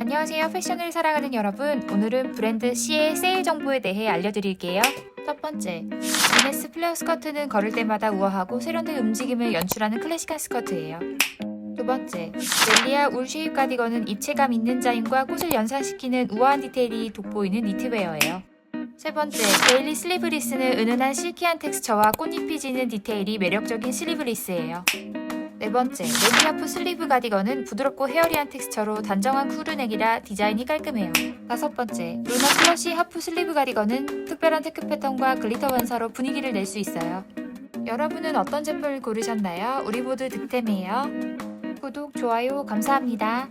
안녕하세요. 패션을 사랑하는 여러분. 오늘은 브랜드 C의 세일 정보에 대해 알려드릴게요. 첫 번째, 비네스 플레어 스커트는 걸을 때마다 우아하고 세련된 움직임을 연출하는 클래식한 스커트예요. 두 번째, 멜리아 울 쉐입 가디건은 입체감 있는 자임과 꽃을 연상시키는 우아한 디테일이 돋보이는 니트웨어예요. 세 번째, 데일리 슬리브리스는 은은한 실키한 텍스처와 꽃잎이 지는 디테일이 매력적인 슬리브리스예요. 네 번째, 멜리아프 슬리브 가디건은 부드럽고 헤어리한 텍스처로 단정한 쿨은액이라 디자인이 깔끔해요. 다섯 번째, 루나 플러시 하프 슬리브 가디건은 특별한 테크 패턴과 글리터 완사로 분위기를 낼 수 있어요. 여러분은 어떤 제품을 고르셨나요? 우리 모두 득템이에요. 구독, 좋아요 감사합니다.